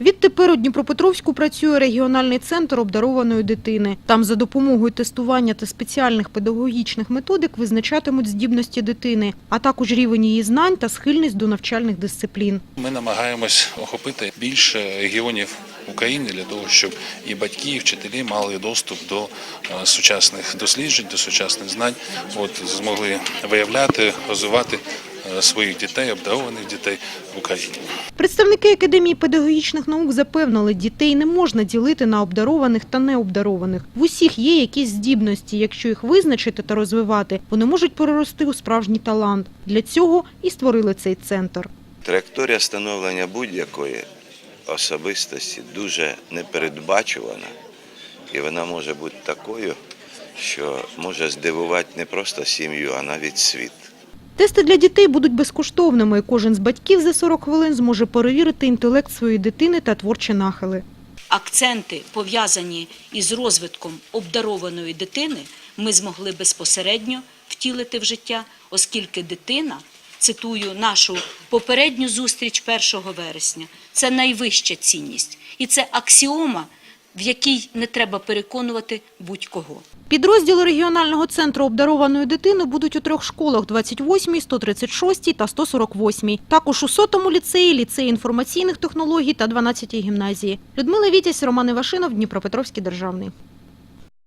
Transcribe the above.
Відтепер у Дніпропетровську працює регіональний центр обдарованої дитини. Там за допомогою тестування та спеціальних педагогічних методик визначатимуть здібності дитини, а також рівень її знань та схильність до навчальних дисциплін. Ми намагаємось охопити більше регіонів України для того, щоб і батьки, і вчителі мали доступ до е, сучасних досліджень, до сучасних знань, от змогли виявляти, розвивати своїх дітей, обдарованих дітей в Україні. Представники Академії педагогічних наук запевнили, дітей не можна ділити на обдарованих та необдарованих. В усіх є якісь здібності. Якщо їх визначити та розвивати, вони можуть перерости у справжній талант. Для цього і створили цей центр. Траєкторія становлення будь-якої особистості дуже непередбачувана, і вона може бути такою, що може здивувати не просто сім'ю, а навіть світ. Тести для дітей будуть безкоштовними, і кожен з батьків за 40 хвилин зможе перевірити інтелект своєї дитини та творчі нахили. акценти, пов'язані із розвитком обдарованої дитини, ми змогли безпосередньо втілити в життя, оскільки дитина, цитую нашу попередню зустріч 1 вересня, це найвища цінність. І це аксіома, в якій не треба переконувати будь-кого. Підрозділи регіонального центру обдарованої дитини будуть у трьох школах – 28, 136 та 148. Також у сотому ліцеї, ліцеї інформаційних технологій та 12 гімназії. Людмила Вітязь, Роман Івашинов, Дніпропетровський державний.